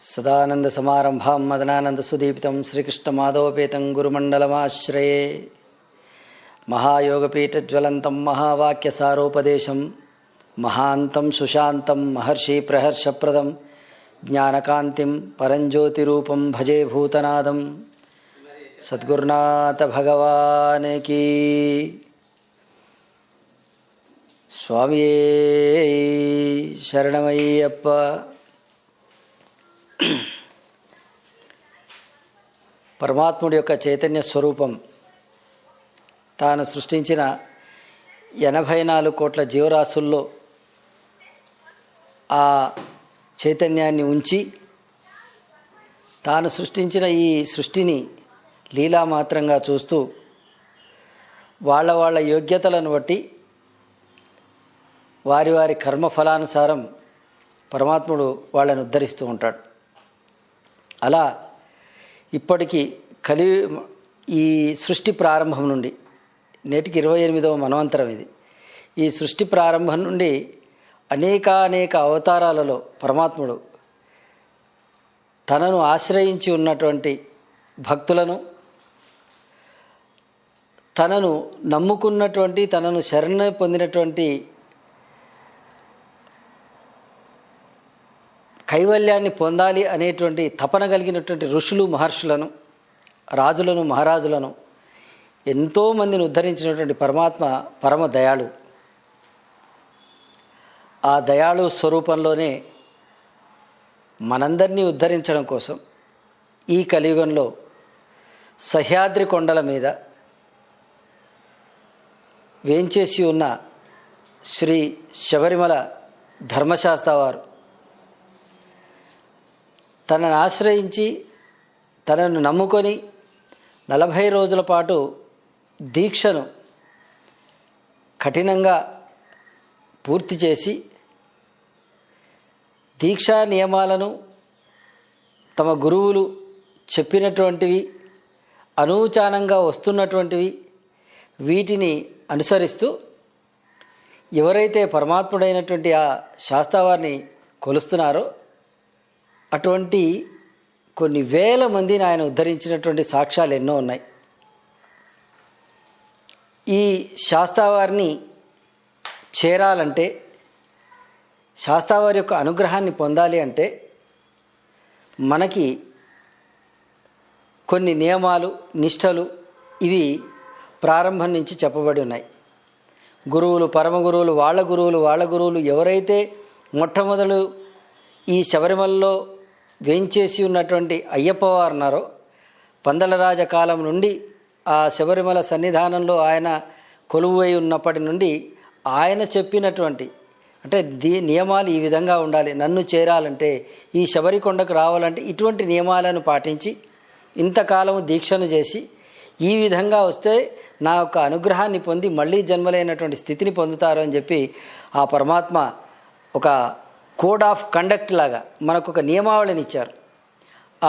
సదానంద సమారంభాం మదనానంద సుదీపితం శ్రీకృష్ణ మాధవపేతం గురుమండలమాశ్రయే. మహాయోగపీఠజ్వలంతం మహావాక్య సారోపదేశం మహాంతం సుశాంతం మహర్షి ప్రహర్షప్రదం జ్ఞానకాంతిం పరంజ్యోతిరూపం భజే భూతనాదం. సద్గురునాథ భగవానికి స్వామియే శరణమయ్యప్ప. పరమాత్ముడి యొక్క చైతన్య స్వరూపం. తాను సృష్టించిన ఎనభై నాలుగు కోట్ల జీవరాశుల్లో ఆ చైతన్యాన్ని ఉంచి తాను సృష్టించిన ఈ సృష్టిని లీలామాత్రంగా చూస్తూ వాళ్ళ వాళ్ళ యోగ్యతలను బట్టి వారి వారి కర్మ ఫలానుసారం పరమాత్ముడు వాళ్ళని ఉద్ధరిస్తూ ఉంటాడు. అలా ఇప్పటికీ కలి ఈ సృష్టి ప్రారంభం నుండి నేటికి ఇరవై ఎనిమిదవ మనవంతరం ఇది. ఈ సృష్టి ప్రారంభం నుండి అనేకానేక అవతారాలలో పరమాత్ముడు తనను ఆశ్రయించి ఉన్నటువంటి భక్తులను తనను నమ్ముకున్నటువంటి తనను శరణ పొందినటువంటి కైవల్యాన్ని పొందాలి అనేటువంటి తపన కలిగినటువంటి ఋషులు మహర్షులను రాజులను మహారాజులను ఎంతోమందిని ఉద్ధరించినటువంటి పరమాత్మ పరమ దయాళు. ఆ దయాళు స్వరూపంలోనే మనందరినీ ఉద్ధరించడం కోసం ఈ కలియుగంలో సహ్యాద్రి కొండల మీద వేంచేసి ఉన్న శ్రీ శబరిమల ధర్మశాస్త్ర వారు తనను ఆశ్రయించి తనను నమ్ముకొని నలభై రోజుల పాటు దీక్షను కఠినంగా పూర్తి చేసి దీక్షా నియమాలను తమ గురువులు చెప్పినటువంటివి అనూచానంగా వస్తున్నటువంటివి వీటిని అనుసరిస్తూ ఎవరైతే పరమాత్ముడైనటువంటి ఆ శాస్త్రవారిని కొలుస్తున్నారో అటువంటి కొన్ని వేల మందిని ఆయన ఉద్ధరించినటువంటి సాక్ష్యాలు ఎన్నో ఉన్నాయి. ఈ శాస్తావారిని చేరాలంటే శాస్తావారి యొక్క అనుగ్రహాన్ని పొందాలి అంటే మనకి కొన్ని నియమాలు నిష్టలు ఇవి ప్రారంభం నుంచి చెప్పబడి ఉన్నాయి. గురువులు పరమ గురువులు వాళ్ళ గురువులు వాళ్ళ గురువులు ఎవరైతే మొట్టమొదలు ఈ శబరిమలలో వేంచేసి ఉన్నటువంటి అయ్యప్ప వారు ఉన్నారో పందలరాజ కాలం నుండి ఆ శబరిమల సన్నిధానంలో ఆయన కొలువై ఉన్నప్పటి నుండి ఆయన చెప్పినటువంటి అంటే దీ నియమాలు ఈ విధంగా ఉండాలి. నన్ను చేరాలంటే ఈ శబరికొండకు రావాలంటే ఇటువంటి నియమాలను పాటించి ఇంతకాలము దీక్షను చేసి ఈ విధంగా వస్తే నా యొక్క అనుగ్రహాన్ని పొంది మళ్ళీ జన్మలైనటువంటి స్థితిని పొందుతారు అని చెప్పి ఆ పరమాత్మ ఒక కోడ్ ఆఫ్ కండక్ట్ లాగా మనకు ఒక నియమావళిని ఇచ్చారు